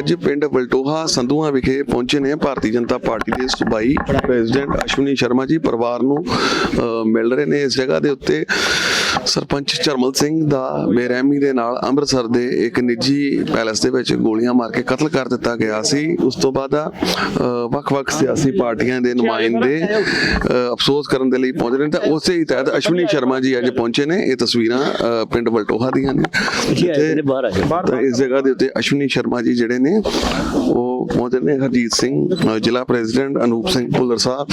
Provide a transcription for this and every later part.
ਅੱਜ ਪਿੰਡ ਬਲਟੋਹਾ ਸੰਧੂਆਂ ਵਿਖੇ ਪਹੁੰਚੇ ਨੇ ਭਾਰਤੀ ਜਨਤਾ ਪਾਰਟੀ ਦੇ ਸੂਬਾਈ ਪ੍ਰੈਜ਼ੀਡੈਂਟ ਅਸ਼ਵਨੀ ਸ਼ਰਮਾ ਜੀ, ਪਰਿਵਾਰ ਨੂੰ ਮਿਲ ਰਹੇ ਨੇ ਇਸ ਜਗ੍ਹਾ ਦੇ ਉੱਤੇ। ਸਰਪੰਚ ਚਰਮਲ ਸਿੰਘ ਦਾ ਬੇਰਹਿਮੀ ਦੇ ਨਾਲ ਅੰਮ੍ਰਿਤਸਰ ਦੇ ਇੱਕ ਨਿੱਜੀ ਪੈਲੇਸ ਦੇ ਵਿੱਚ ਗੋਲੀਆਂ ਮਾਰ ਕੇ ਕਤਲ ਕਰ ਦਿੱਤਾ ਗਿਆ ਸੀ। ਉਸ ਤੋਂ ਬਾਅਦ ਵੱਖ-ਵੱਖ ਸਿਆਸੀ ਪਾਰਟੀਆਂ ਦੇ ਨੁਮਾਇੰਦੇ ਅਫਸੋਸ ਕਰਨ ਦੇ ਲਈ ਪਹੁੰਚ ਰਹੇ ਨੇ। ਤਾਂ ਉਸੇ ਹੀ ਤਹਿਤ ਅਸ਼ਵਨੀ ਸ਼ਰਮਾ ਜੀ ਅੱਜ ਪਹੁੰਚੇ ਨੇ। ਇਹ ਤਸਵੀਰਾਂ ਪਿੰਡ ਬਲਟੋਹਾ ਦੀਆਂ ਨੇ। ਇਸ ਜਗ੍ਹਾ ਦੇ ਉੱਤੇ ਅਸ਼ਵਨੀ ਸ਼ਰਮਾ ਜੀ ਜਿਹੜੇ ਨੇ ਉਹ ਪਹੁੰਚੇ ਨੇ ਹਰਜੀਤ ਸਿੰਘ ਜ਼ਿਲ੍ਹਾ ਪ੍ਰੈਜ਼ੀਡੈਂਟ ਅਨੂਪ ਸਿੰਘ ਭੁੱਲਰ ਸਾਹਿਬ।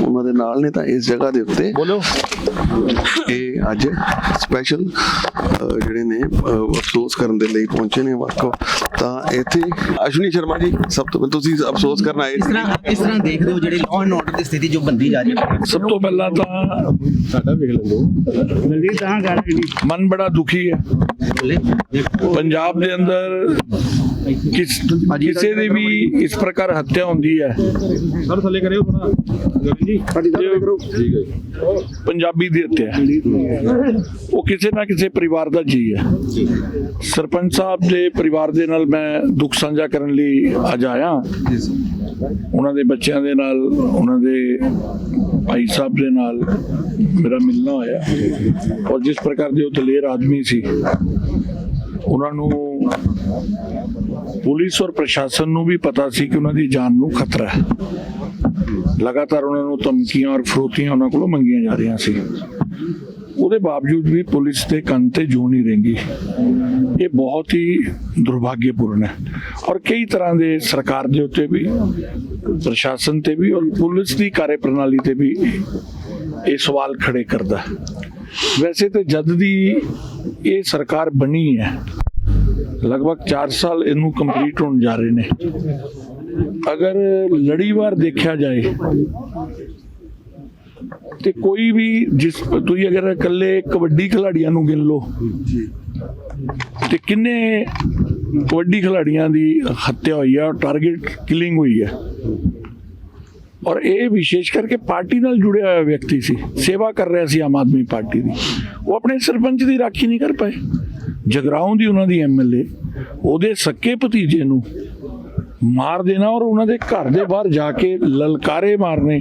ਉਹਨਾਂ ਦੇ ਨਾਲ ਨੇ ਤਾਂ ਇਸ ਜਗ੍ਹਾ ਦੇ ਉੱਤੇ ਬੋਲੋ। ਇਹ ਅੱਜ ਸਪੈਸ਼ਲ ਜਿਹੜੇ ਨੇ ਅਫਸੋਸ ਕਰਨ ਦੇ ਲਈ ਪਹੁੰਚੇ ਨੇ ਵੱਖ ਤਾਂ ਇੱਥੇ ਅਸ਼ਵਨੀ ਸ਼ਰਮਾ ਜੀ ਸਭ ਤੋਂ ਪਹਿਲਾਂ ਤੁਸੀਂ ਅਫਸੋਸ ਕਰਨ ਆਏ ਇਸ ਤਰ੍ਹਾਂ ਇਸ ਤਰ੍ਹਾਂ ਦੇਖਦੇ ਹੋ ਜਿਹੜੀ ਲਾਅ ਐਂਡ ਆਰਡਰ ਦੀ ਸਥਿਤੀ ਜੋ ਬੰਦੀ ਜਾ ਰਹੀ ਹੈ। ਸਭ ਤੋਂ ਪਹਿਲਾਂ ਤਾਂ ਸਾਡਾ ਵੇਖ ਲੈਂਦੋ ਮਨ ਬੜਾ ਦੁਖੀ ਹੈ। ਪੰਜਾਬ ਦੇ ਅੰਦਰ ਕਿਸ ਕਿਸੇ ਦੀ ਵੀ ਇਸ ਪ੍ਰਕਾਰ ਹੱਤਿਆ ਹੁੰਦੀ ਹੈ। ਸਰ ਥੱਲੇ ਕਰਿਓ ਥੋੜਾ ਜੀ ਸਾਡੀ ਥੱਲੇ ਕਰੋ। ਠੀਕ ਹੈ ਪੰਜਾਬੀ ਦੀ ਹੱਤਿਆ ਉਹ ਕਿਸੇ ਨਾ ਕਿਸੇ ਪਰਿਵਾਰ ਦਾ ਜੀ ਹੈ। ਸਰਪੰਚ ਸਾਹਿਬ ਦੇ ਪਰਿਵਾਰ ਦੇ ਨਾਲ ਮੈਂ ਦੁੱਖ ਸਾਂਝਾ ਕਰਨ ਲਈ ਅੱਜ ਆਇਆ। ਉਹਨਾਂ ਦੇ ਬੱਚਿਆਂ ਦੇ ਨਾਲ ਉਹਨਾਂ ਦੇ ਭਾਈ ਸਾਹਿਬ ਦੇ ਨਾਲ ਮੇਰਾ ਮਿਲਣਾ ਹੋਇਆ। ਔਰ ਜਿਸ ਪ੍ਰਕਾਰ ਦੇ ਉਹ ਦਲੇਰ ਆਦਮੀ ਸੀ ਉਹਨਾਂ ਨੂੰ ਪੁਲਿਸ ਔਰ ਪ੍ਰਸ਼ਾਸਨ ਨੂੰ ਵੀ ਪਤਾ ਸੀ ਕਿ ਉਹਨਾਂ ਦੀ ਜਾਨ ਨੂੰ ਖਤਰਾ ਹੈ। ਲਗਾਤਾਰ ਉਹਨਾਂ ਨੂੰ ਧਮਕੀਆਂ ਔਰ ਫਰੋਤੀਆਂ ਉਹਨਾਂ ਕੋਲੋਂ ਮੰਗੀਆਂ ਜਾ ਰਹੀਆਂ ਸੀ। ਉਹਦੇ ਬਾਵਜੂਦ ਵੀ ਪੁਲਿਸ ਦੇ ਕੰਨ ਤੇ ਜੂ ਨਹੀਂ ਰਹਿੰਦੀ ਇਹ ਬਹੁਤ ਹੀ ਦੁਰਭਾਗਯਪੂਰਨ ਹੈ। ਔਰ ਕਈ ਤਰ੍ਹਾਂ ਦੇ ਸਰਕਾਰ ਦੇ ਉੱਤੇ ਵੀ, ਪ੍ਰਸ਼ਾਸਨ ਤੇ ਵੀ ਔਰ ਪੁਲਿਸ ਦੀ ਕਾਰਜਪ੍ਰਣਾਲੀ ਤੇ ਵੀ ਇਹ ਸਵਾਲ ਖੜੇ ਕਰਦਾ ਵੈਸੇ ਤੇ ਜਦ ਦੀ ਇਹ ਸਰਕਾਰ ਬਣੀ ਹੈ ਲਗਭਗ 4 ਸਾਲ ਇਹਨੂੰ ਕੰਪਲੀਟ ਹੋਣ ਜਾ ਰਹੇ ਨੇ। ਅਗਰ ਲੜੀਵਾਰ ਦੇਖਿਆ ਜਾਏ, ਤੇ ਕੋਈ ਵੀ ਜਿਸ, ਤੁਸੀਂ ਅਗਰ ਇਕੱਲੇ ਕਬੱਡੀ ਖਿਡਾਰੀਆਂ ਨੂੰ ਗਿਣ ਲਓ, ਤੇ ਕਿੰਨੇ ਕਬੱਡੀ ਖਿਡਾਰੀਆਂ ਦੀ ਹੱਤਿਆ ਹੋਈ ਹੈ ਟਾਰਗੇਟ ਕਿਲਿੰਗ ਹੋਈ ਹੈ ਔਰ ਇਹ ਵਿਸ਼ੇਸ਼ ਕਰਕੇ ਪਾਰਟੀ ਨਾਲ ਜੁੜਿਆ ਹੋਇਆ ਵਿਅਕਤੀ ਸੀ, ਸੇਵਾ ਕਰ ਰਿਹਾ ਸੀ ਆਮ ਆਦਮੀ ਪਾਰਟੀ ਦੀ। ਉਹ ਆਪਣੇ ਸਰਪੰਚ ਦੀ ਰਾਖੀ ਨਹੀਂ ਕਰ ਪਾਏ। ਜਗਰਾਉਂ ਦੀ ਉਹਨਾਂ ਦੀ ਐਮਐਲਏ ਉਹਦੇ ਸੱਕੇ ਭਤੀਜੇ ਨੂੰ ਮਾਰ ਦੇਣਾ ਔਰ ਉਹਨਾਂ ਦੇ ਘਰ ਦੇ ਬਾਹਰ ਜਾ ਕੇ ਲਲਕਾਰੇ ਮਾਰਨੇ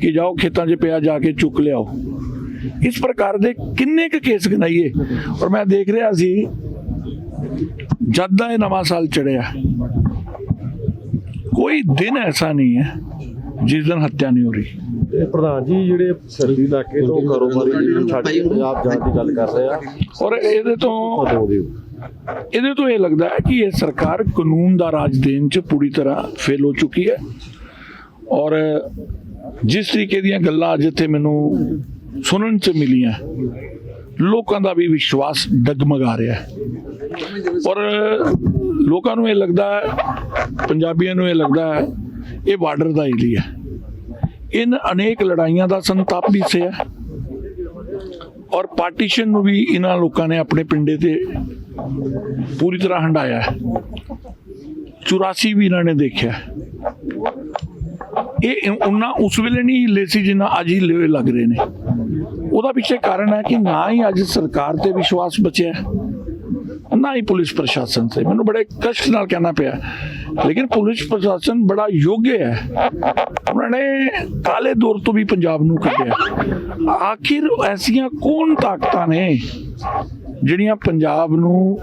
ਕਿ ਜਾਓ ਖੇਤਾਂ 'ਚ ਪਿਆ ਜਾ ਕੇ ਚੁੱਕ ਲਿਆਓ। ਇਸ ਪ੍ਰਕਾਰ ਦੇ ਕਿੰਨੇ ਕੁ ਕੇਸ ਗਨਾਈਏ। ਔਰ ਮੈਂ ਦੇਖ ਰਿਹਾ ਸੀ, ਜਦ ਦਾ ਇਹ ਨਵਾਂ ਸਾਲ ਚੜਿਆ, ਕੋਈ ਦਿਨ ਐਸਾ ਨਹੀਂ ਹੈ ਜਿਸ ਦਿਨ ਹੱਤਿਆ ਨਹੀਂ ਹੋ ਰਹੀ। ਤੇ ਪ੍ਰਧਾਨ ਜੀ ਜਿਹੜੇ ਸਰਦੀ ਇਲਾਕੇ ਤੋਂ ਕਾਰੋਬਾਰੀ ਨੂੰ ਛੱਡ ਕੇ ਪੰਜਾਬ ਜਾਣ ਦੀ ਗੱਲ ਕਰ ਰਹੇ ਆ। ਔਰ ਇਹਦੇ ਤੋਂ ਇਹਦੇ ਤੋਂ ਇਹ ਲੱਗਦਾ ਹੈ ਕਿ ਇਹ ਸਰਕਾਰ ਕਾਨੂੰਨ ਦਾ ਰਾਜ ਦੇਣ 'ਚ ਪੂਰੀ ਤਰ੍ਹਾਂ ਫੇਲ ਹੋ ਚੁੱਕੀ ਹੈ। ਔਰ ਜਿਸ ਤਰੀਕੇ ਦੀਆਂ ਗੱਲਾਂ ਅੱਜ ਇੱਥੇ ਮੈਨੂੰ ਸੁਣਨ 'ਚ ਮਿਲੀਆਂ ਲੋਕਾਂ ਦਾ ਵੀ ਵਿਸ਼ਵਾਸ ਡਗਮਗਾ ਰਿਹਾ ਹੈ। ਔਰ ਲੋਕਾਂ ਨੂੰ ਇਹ ਲੱਗਦਾ ਹੈ ਪੰਜਾਬੀਆਂ ਨੂੰ ਇਹ ਲੱਗਦਾ ਹੈ ਇਹ ਬਾਰਡਰ ਦਾ ਏਰੀਆ ਹੈ। ਇਨ ਅਨੇਕ ਲੜਾਈਆਂ ਦਾ ਸੰਤਾਪ ਵੀ ਸਿਆ ਔਰ ਪਾਰਟੀਸ਼ਨ ਨੂੰ ਵੀ ਇਹਨਾਂ ਲੋਕਾਂ ਨੇ ਆਪਣੇ ਪਿੰਡੇ ਤੇ ਪੂਰੀ ਤਰ੍ਹਾਂ ਹੰਡਾਇਆ ਹੈ। 84 ਵੀ ਇਹਨਾਂ ਨੇ ਦੇਖਿਆ ਇਹ ਉਹਨਾਂ ਉਸ ਵੇਲੇ ਨਹੀਂ ਹਿੱਲੇ ਸੀ ਜਿੰਨਾ ਅੱਜ ਹੀ ਲਿਓ ਲੱਗ ਰਹੇ ਨੇ। ਉਹਦਾ ਪਿੱਛੇ ਕਾਰਨ ਹੈ ਕਿ ਨਾ ਹੀ ਅੱਜ ਸਰਕਾਰ ਤੇ ਵਿਸ਼ਵਾਸ ਬਚਿਆ ਨਾ ਹੀ ਪੁਲਿਸ ਪ੍ਰਸ਼ਾਸਨ ਤੇ। ਮੈਨੂੰ ਬੜੇ ਕਸ਼ਟ ਨਾਲ ਕਹਿਣਾ ਪਿਆ। ਲੇਕਿਨ ਪੁਲਿਸ ਪ੍ਰਸ਼ਾਸਨ ਬੜਾ ਯੋਗ ਹੈ। ਉਹਨਾਂ ਨੇ ਕਾਲੇ ਦੌਰ ਤੋਂ ਵੀ ਪੰਜਾਬ ਨੂੰ ਕੱਢਿਆ। ਆਖਿਰ ਐਸੀਆਂ ਕੌਣ ਤਾਕਤਾਂ ਨੇ ਜਿਹੜੀਆਂ ਪੰਜਾਬ ਨੂੰ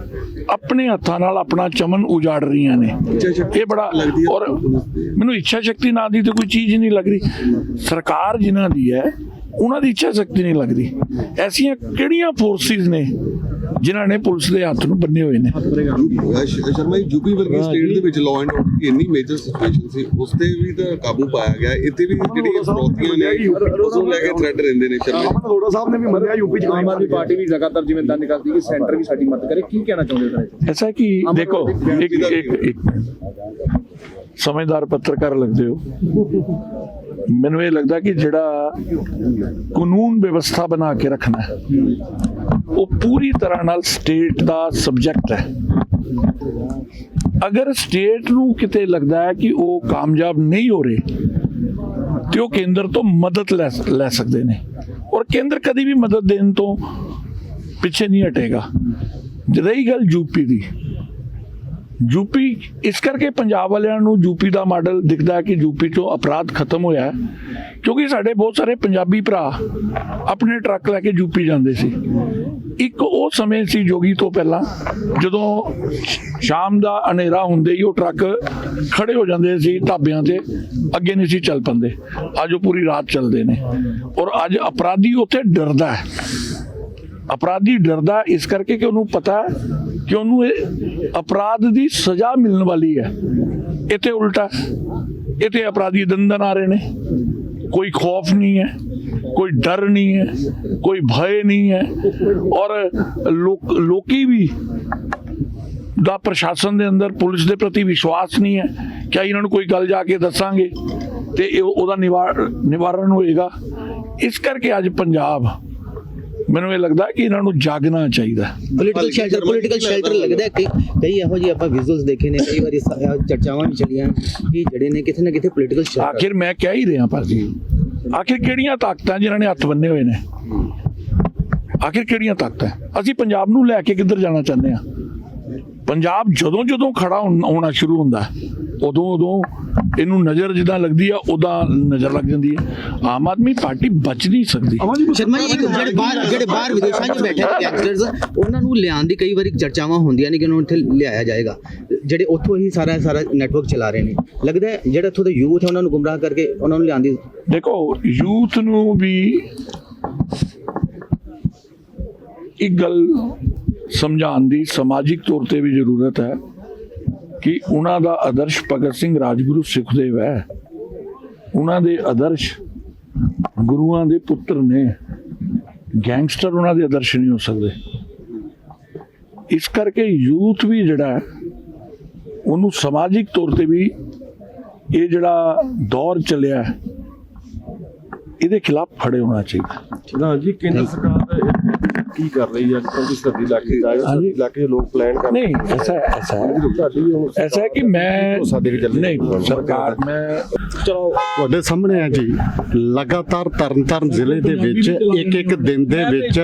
ਆਪਣੇ ਹੱਥਾਂ ਨਾਲ ਆਪਣਾ ਚਮਨ ਉਜਾੜ ਰਹੀਆਂ ਨੇ? ਇਹ ਬੜਾ ਔਰ ਮੈਨੂੰ ਇੱਛਾ ਸ਼ਕਤੀ ਨਾਂ ਦੀ ਤੇ ਕੋਈ ਚੀਜ਼ ਨਹੀਂ ਲੱਗ ਰਹੀ। ਸਰਕਾਰ ਜਿਨ੍ਹਾਂ ਦੀ ਹੈ, ਉਹਨਾਂ ਦੀ ਇੱਛਾ ਸ਼ਕਤੀ ਨਹੀਂ ਲੱਗਦੀ। ਐਸੀਆਂ ਕਿਹੜੀਆਂ ਫੋਰਸਿਸ ਨੇ ਜਿਨ੍ਹਾਂ ਨੇ ਪੁਲਿਸ ਦੇ ਹੱਥ ਨੂੰ ਬੰਨੇ ਹੋਏ ਨੇ। ਸ਼ਰਮਾ ਜੀ ਯੂਪੀ ਵਰਗੀ ਸਟੇਟ ਦੇ ਵਿੱਚ ਲਾਅ ਐਂਡ ਆਰਡਰ ਦੀ ਇੰਨੀ ਮੇਜਰ ਸਿਚੁਏਸ਼ਨ ਸੀ ਉਸ ਤੇ ਵੀ ਤਾਂ ਕਾਬੂ ਪਾਇਆ ਗਿਆ। ਇੱਥੇ ਵੀ ਜਿਹੜੀਆਂ ਫਰੋਤੀਆਂ ਨੇ ਉਸ ਨੂੰ ਲੈ ਕੇ ਥ੍ਰੈਡ ਰਹਿੰਦੇ ਨੇ ਸ਼ਰਮਾ ਜੀ। ਅਰੋੜਾ ਸਾਹਿਬ ਨੇ ਵੀ ਮੰਨਿਆ ਯੂਪੀ ਚ ਆਮ ਆਦਮੀ ਪਾਰਟੀ ਵੀ ਲਗਾਤਾਰ ਜਿਵੇਂ ਦੰਦ ਕਰਦੀ ਕਿ ਸੈਂਟਰ ਵੀ ਸਾਡੀ ਮਦਦ ਕਰੇ। ਕੀ ਕਹਿਣਾ ਚਾਹੁੰਦੇ ਹੋ ਐਸਾ ਕਿ ਦੇਖੋ ਇੱਕ ਇੱਕ ਇੱਕ ਸਮਝਦਾਰ ਪੱਤਰਕਾਰ ਲੱਗਦੇ ਹੋ। ਮੈਨੂੰ ਇਹ ਲੱਗਦਾ ਕਿ ਜਿਹੜਾ ਕਾਨੂੰਨ ਵਿਵਸਥਾ ਬਣਾ ਕੇ ਰੱਖਣਾ ਹੈ, ਉਹ ਪੂਰੀ ਤਰ੍ਹਾਂ ਨਾਲ ਸਟੇਟ ਦਾ ਸਬਜੈਕਟ ਹੈ। ਅਗਰ ਸਟੇਟ ਨੂੰ ਕਿਤੇ ਲੱਗਦਾ ਹੈ ਕਿ ਉਹ ਕਾਮਯਾਬ ਨਹੀਂ ਹੋ ਰਹੇ, ਤੇ ਉਹ ਕੇਂਦਰ ਤੋਂ ਮਦਦ ਲੈ ਲੈ ਸਕਦੇ ਨੇ। ਔਰ ਕੇਂਦਰ ਕਦੀ ਵੀ ਮਦਦ ਦੇਣ ਤੋਂ ਪਿੱਛੇ ਨਹੀਂ ਹਟੇਗਾ। ਰਹੀ ਗੱਲ ਯੂਪੀ ਦੀ ਯੂਪੀ, ਇਸ ਕਰਕੇ ਪੰਜਾਬ ਵਾਲਿਆਂ ਨੂੰ ਯੂਪੀ ਦਾ ਮਾਡਲ ਦਿਖਦਾ ਹੈ ਕਿ ਯੂਪੀ ਤੋਂ ਅਪਰਾਧ ਖਤਮ ਹੋਇਆ ਕਿਉਂਕਿ ਸਾਡੇ ਬਹੁਤ ਸਾਰੇ ਪੰਜਾਬੀ ਭਰਾ ਆਪਣੇ ਟਰੱਕ ਲੈ ਕੇ ਯੂਪੀ ਜਾਂਦੇ ਸੀ। ਇੱਕ ਉਹ ਸਮੇਂ ਸੀ ਜੋਗੀ ਤੋਂ ਪਹਿਲਾਂ, ਜਦੋਂ ਸ਼ਾਮ ਦਾ ਹਨੇਰਾ ਹੁੰਦੇ ਹੀ ਉਹ ਟਰੱਕ ਖੜੇ ਹੋ ਜਾਂਦੇ ਸੀ ਢਾਬਿਆਂ ਤੇ, ਅੱਗੇ ਨਹੀਂ ਸੀ ਚੱਲ ਪੰਦੇ। ਅੱਜ ਉਹ ਪੂਰੀ ਰਾਤ ਚੱਲਦੇ ਨੇ। ਔਰ ਅੱਜ ਅਪਰਾਧੀ ਉੱਥੇ ਡਰਦਾ ਹੈ। ਅਪਰਾਧੀ ਡਰਦਾ ਇਸ ਕਰਕੇ ਕਿ ਉਹਨੂੰ ਪਤਾ ਕਿ ਉਹਨੂੰ ਇਹ ਅਪਰਾਧ ਦੀ ਸਜ਼ਾ ਮਿਲਣ ਵਾਲੀ ਹੈ। ਇਹ ਇੱਥੇ ਉਲਟਾ ਇਹ ਇੱਥੇ ਅਪਰਾਧੀ ਦੰਦਨ ਆ ਰਹੇ ਨੇ। ਕੋਈ ਖੌਫ ਨਹੀਂ ਹੈ, ਕੋਈ ਡਰ ਨਹੀਂ ਹੈ, ਕੋਈ ਭੈ ਨਹੀਂ ਹੈ। ਔਰ ਲੋਕ, ਲੋਕੀ ਵੀ ਦਾ ਪ੍ਰਸ਼ਾਸਨ ਦੇ ਅੰਦਰ, ਪੁਲਿਸ ਦੇ ਪ੍ਰਤੀ ਵਿਸ਼ਵਾਸ ਨਹੀਂ ਹੈ ਕਿ ਇਹਨਾਂ ਨੂੰ ਕੋਈ ਗੱਲ ਜਾ ਕੇ ਦੱਸਾਂਗੇ ਤੇ ਉਹਦਾ ਨਿਵਾਰ ਨਿਵਾਰਨ ਹੋਏਗਾ। ਇਸ ਕਰਕੇ ਅੱਜ ਪੰਜਾਬ ਮੈਨੂੰ ਇਹ ਲੱਗਦਾ ਕਿ ਇਹਨਾਂ ਨੂੰ ਜਾਗਣਾ ਚਾਹੀਦਾ। ਪੋਲੀਟੀਕਲ ਸ਼ੈਲਟਰ ਪੋਲੀਟੀਕਲ ਸ਼ੈਲਟਰ ਲੱਗਦਾ ਹੈ ਕਿ ਕਈ ਇਹੋ ਜਿਹੇ ਆਪਾਂ ਵਿਜ਼ੂਅਲਸ ਦੇਖੇ ਨੇ ਕਈ ਵਾਰੀ ਚਰਚਾਵਾਂ ਵੀ ਚੱਲੀਆਂ ਕਿ ਜਿਹੜੇ ਨੇ ਕਿਤੇ ਨਾ ਕਿਤੇ ਪੋਲੀਟੀਕਲ ਸ਼ੈਲਟਰ ਆਖਿਰ ਮੈਂ ਕਹਿ ਹੀ ਰਿਹਾ ਭਾਜੀ ਆਖਿਰ ਕਿਹੜੀਆਂ ਤਾਕਤਾਂ ਜਿਨ੍ਹਾਂ ਨੇ ਹੱਥ ਬੰਨੇ ਹੋਏ ਨੇ? ਆਖਿਰ ਕਿਹੜੀਆਂ ਤਾਕਤਾਂ? ਅਸੀਂ ਪੰਜਾਬ ਨੂੰ ਲੈ ਕੇ ਕਿੱਧਰ ਜਾਣਾ ਚਾਹੁੰਦੇ ਆ ਪੰਜਾਬ ਜਦੋਂ ਜਦੋਂ ਖੜਾ ਹੋਣ- ਹੋਣਾ ਸ਼ੁਰੂ ਹੁੰਦਾ ਹੈ, ਉਦੋਂ ਉਦੋਂ ਇਹਨੂੰ ਨਜ਼ਰ ਜਿੱਦਾਂ ਲੱਗਦੀ ਆ ਉਦਾਂ ਨਜ਼ਰ ਲੱਗ ਜਾਂਦੀ ਹੈ ਆਮ ਆਦਮੀ ਪਾਰਟੀ ਬਚ ਨਹੀਂ ਸਕਦੀ। ਸ਼ਰਮਾ ਜੀ ਇੱਕ ਜਿਹੜੇ ਬਾਹਰ ਜਿਹੜੇ ਬਾਹਰ ਵਿਦੇਸ਼ਾਂ 'ਚ ਬੈਠੇ ਨੇ ਗੈਂਗਸਟਰਸ ਉਹਨਾਂ ਨੂੰ ਲਿਆਉਣ ਦੀ ਕਈ ਵਾਰੀ ਚਰਚਾਵਾਂ ਹੁੰਦੀਆਂ ਨੇ ਕਿ ਉਹਨਾਂ ਨੂੰ ਇੱਥੇ ਲਿਆਇਆ ਜਾਏਗਾ। ਜਿਹੜੇ ਉੱਥੋਂ ਹੀ ਸਾਰਾ ਸਾਰਾ ਨੈਟਵਰਕ ਚਲਾ ਰਹੇ ਨੇ। ਲੱਗਦਾ ਹੈ ਜਿਹੜਾ ਇੱਥੋਂ ਦਾ ਯੂਥ ਹੈ ਉਹਨਾਂ ਨੂੰ ਗੁੰਮਰਾਹ ਕਰਕੇ ਉਹਨਾਂ ਨੂੰ ਲਿਆਉਣ ਦੀ ਦੇਖੋ ਯੂਥ ਨੂੰ ਵੀ ਇੱਕ ਗੱਲ ਸਮਝਾਉਣ ਦੀ ਸਮਾਜਿਕ ਤੌਰ ਤੇ ਵੀ ਜ਼ਰੂਰਤ ਹੈ। ਕਿ ਉਹਨਾਂ ਦਾ ਆਦਰਸ਼ ਭਗਤ ਸਿੰਘ ਰਾਜਗੁਰੂ ਸੁਖਦੇਵ ਹੈ। ਉਹਨਾਂ ਦੇ ਆਦਰਸ਼ ਗੁਰੂਆਂ ਦੇ ਪੁੱਤਰ ਨੇ। ਗੈਂਗਸਟਰ ਉਹਨਾਂ ਦੇ ਆਦਰਸ਼ ਨਹੀਂ ਹੋ ਸਕਦੇ। ਇਸ ਕਰਕੇ ਯੂਥ ਵੀ ਜਿਹੜਾ ਉਹਨੂੰ ਸਮਾਜਿਕ ਤੌਰ ਤੇ ਵੀ ਇਹ ਜਿਹੜਾ ਦੌਰ ਚੱਲਿਆ ਇਹਦੇ ਖਿਲਾਫ ਖੜੇ ਹੋਣਾ ਚਾਹੀਦਾ। ਜੀ, ਕੇਂਦਰ ਸਰਕਾਰ ਇਹ ਕੀ ਕਰ ਰਹੀ ਹੈ? ਅੱਜ ਕੱਲ੍ਹ ਤੁਸੀਂ ਸਾਡੇ ਇਲਾਕੇ ਦਾ ਸਾਡੇ ਇਲਾਕੇ ਦੇ ਲੋਕ ਪਲਾਨ ਕਰ ਨਹੀਂ ਐਸਾ ਐਸਾ ਐਸਾ ਹੈ ਕਿ ਮੈਂ ਸਾਡੇ ਚੱਲ ਨਹੀਂ ਸਰਕਾਰ ਮੈਂ ਚਲੋ। ਤੁਹਾਡੇ ਸਾਹਮਣੇ ਆ ਜੀ ਲਗਾਤਾਰ ਤਰਨਤਾਰਨ ਜ਼ਿਲ੍ਹੇ ਦੇ ਵਿੱਚ ਇੱਕ ਇੱਕ ਦਿਨ ਦੇ ਵਿੱਚ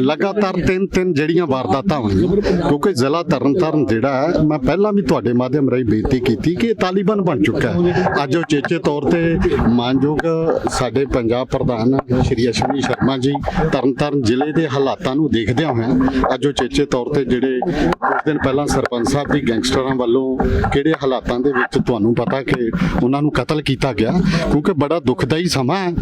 ਲਗਾਤਾਰ ਤਿੰਨ ਤਿੰਨ ਜਿਹੜੀਆਂ ਵਾਰਦਾਤਾਂ ਹੋਈਆਂ। ਕਿਉਂਕਿ ਜ਼ਿਲ੍ਹਾ ਤਰਨਤਾਰਨ ਜਿਹੜਾ ਹੈ ਮੈਂ ਪਹਿਲਾਂ ਵੀ ਤੁਹਾਡੇ ਮਾਧਿਅਮ ਰਾਹੀਂ ਬੇਨਤੀ ਕੀਤੀ ਕਿ ਇਹ ਤਾਲਿਬਾਨ ਬਣ ਚੁੱਕਾ ਹੈ। ਅੱਜ ਉਹ ਚੇਚੇ ਤੌਰ ਤੇ ਮਾਨਯੋਗ ਸਾਡੇ ਪੰਜਾਬ ਪ੍ਰਧਾਨ ਸ਼੍ਰੀ ਅਸ਼ਵਨੀ ਸ਼ਰਮਾ ਜੀ ਤਰਨਤਾਰਨ ਜ਼ਿਲ੍ਹੇ ਦੇ ਹਾਲਾਤ ਨੂੰ ਦੇਖਦਿਆਂ ਹੋਇਆਂ ਅੱਜ ਉਹ ਚੇਚੇ ਤੌਰ ਤੇ ਜਿਹੜੇ ਕੁਝ ਦਿਨ ਪਹਿਲਾਂ ਸਰਪੰਚ ਸਾਹਿਬ ਦੀ ਗੈਂਗਸਟਰਾਂ ਵੱਲੋਂ ਕਿਹੜੇ ਹਾਲਾਤਾਂ ਦੇ ਵਿੱਚ ਤੁਹਾਨੂੰ ਪਤਾ ਕਿ ਉਹਨਾਂ ਨੂੰ ਕਤਲ ਕੀਤਾ ਗਿਆ, ਕਿਉਂਕਿ ਬੜਾ ਦੁਖਦਾਈ ਸਮਾਂ ਹੈ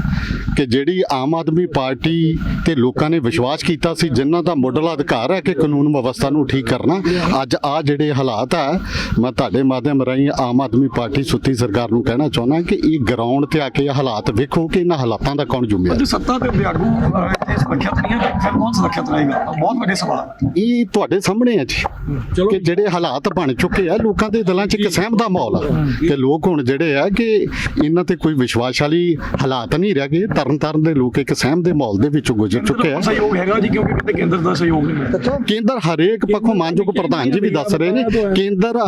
ਕਿ ਜਿਹੜੀ ਆਮ ਆਦਮੀ ਪਾਰਟੀ ਤੇ ਲੋਕਾਂ ਨੇ ਵਿਸ਼ਵਾਸ ਕੀਤਾ ਸੀ ਜਿਨ੍ਹਾਂ ਦਾ ਮੁੱਢਲਾ ਅਧਿਕਾਰ ਹੈ ਕਿ ਕਾਨੂੰਨ ਵਿਵਸਥਾ ਨੂੰ ਠੀਕ ਕਰਨਾ। ਅੱਜ ਆ ਜਿਹੜੇ ਹਾਲਾਤ ਹੈ ਮੈਂ ਤੁਹਾਡੇ ਮਾਧਿਅਮ ਰਾਹੀਂ ਆਮ ਆਦਮੀ ਪਾਰਟੀ ਸੁੱਤੀ ਸਰਕਾਰ ਨੂੰ ਕਹਿਣਾ ਚਾਹੁੰਦਾ ਕਿ ਇਹ ਗਰਾਊਂਡ ਤੇ ਆ ਕੇ ਇਹ ਹਾਲਾਤ ਵੇਖੋ ਕਿ ਇਹਨਾਂ ਹਾਲਾਤਾਂ ਦਾ ਕੌਣ ਜ਼ਿੰਮੇਵਾਰ ਅੱਜ ਸੱਤਾ ਤੇ ਵਿਆਗੂ ਇੱਥੇ ਸੁਰੱਖਿਅਤ ਨਹੀਂ ਹੈ ਫਿਰ ਕੌਣ ਸੁਰੱਖਿਅਤ ਰਹੇਗਾ ਬਹੁਤ ਵੱਡੇ ਸਵਾਲ ਇਹ ਤੁਹਾਡੇ ਸਾਹਮਣੇ ਹੈ ਜੀ ਕਿ ਜਿਹੜੇ ਹਾਲਾਤ ਬਣ ਚੁੱਕੇ ਆ ਲੋਕਾਂ ਦੇ ਦਿਲਾਂ 'ਚ ਇੱਕ ਸਹਿਮ ਦਾ ਮਾਹੌਲ ਆ। ਕਿ ਲੋਕ ਹੁਣ ਜਿਹੜੇ ਆ ਕਿ ਇਹਨਾਂ ਤੇ ਕੋਈ ਵਿਸ਼ਵਾਸ ਵਾਲੀ ਹਾਲਾਤ ਨਹੀਂ ਰਹਿ ਗਏ ਤਰਨ ਤਾਰਨ ਦੇ ਲੋਕ ਇੱਕ ਸਹਿਮ ਦੇ ਮਾਹੌਲ ਦੇ ਵਿੱਚੋਂ ਗੁਜ਼ਰ ਚੁੱਕੇ ਆ। ਸਹਿਯੋਗ ਹੈਗਾ ਜੀ ਕਿਉਂਕਿ ਕਿਤੇ ਕੇਂਦਰ ਦਾ ਸਹਿਯੋਗ ਨਹੀਂ ਹੈ। ਕੇਂਦਰ ਹਰੇਕ ਪੱਖੋਂ ਮਾਨਯੋਗ ਪ੍ਰਧਾਨ ਜੀ ਵੀ ਦੱਸ ਰਹੇ ਨੇ ਕੇਂਦਰ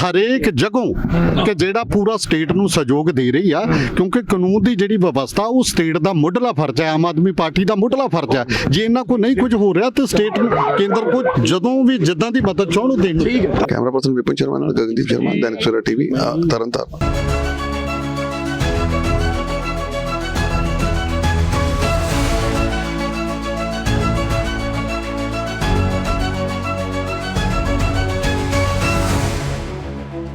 ਹਰੇਕ ਜਗ੍ਹੋਂ ਕਿ ਜਿਹੜਾ ਪੂਰਾ ਸਟੇਟ ਨੂੰ ਸਹਿਯੋਗ ਦੇ ਰਹੀ ਆ ਕਿਉਂਕਿ ਕਾਨੂੰਨ ਦੀ ਜਿਹੜੀ ਵਿਵਸਥਾ ਉਹ ਸਟੇਟ ਦਾ ਮੁੱਢਲਾ ਫਰਜ਼ ਹੈ ਆਮ ਆਦਮੀ ਪਾਰਟੀ ਦਾ ਮੁੱਢਲਾ ਫਰਜ਼ ਹੈ। ਜੇ ਇਹਨਾਂ ਕੋ ਨਹੀਂ ਕੁਝ ਹੋ ਰਿਹਾ ਤੇ ਸਟੇਟ ਨੂੰ ਕੇਂਦਰ ਕੋ ਜਦੋਂ ਵੀ ਜਿੱਦਾਂ ਦੀ ਮਦਦ ਚਾਹਣ ਉਹ ਦੇਣੀ ਕੈਮਰਾ ਪਰਸਨ ਵਿਪਨ ਸ਼ਰਮਾ ਨਾਲ ਗਗਨਦੀਪ ਸ਼ਰਮਾ ਦੈਨਿਕ ਸਵੇਰਾ ਟੀਵੀ ਤਰਨਤਾਰਨ।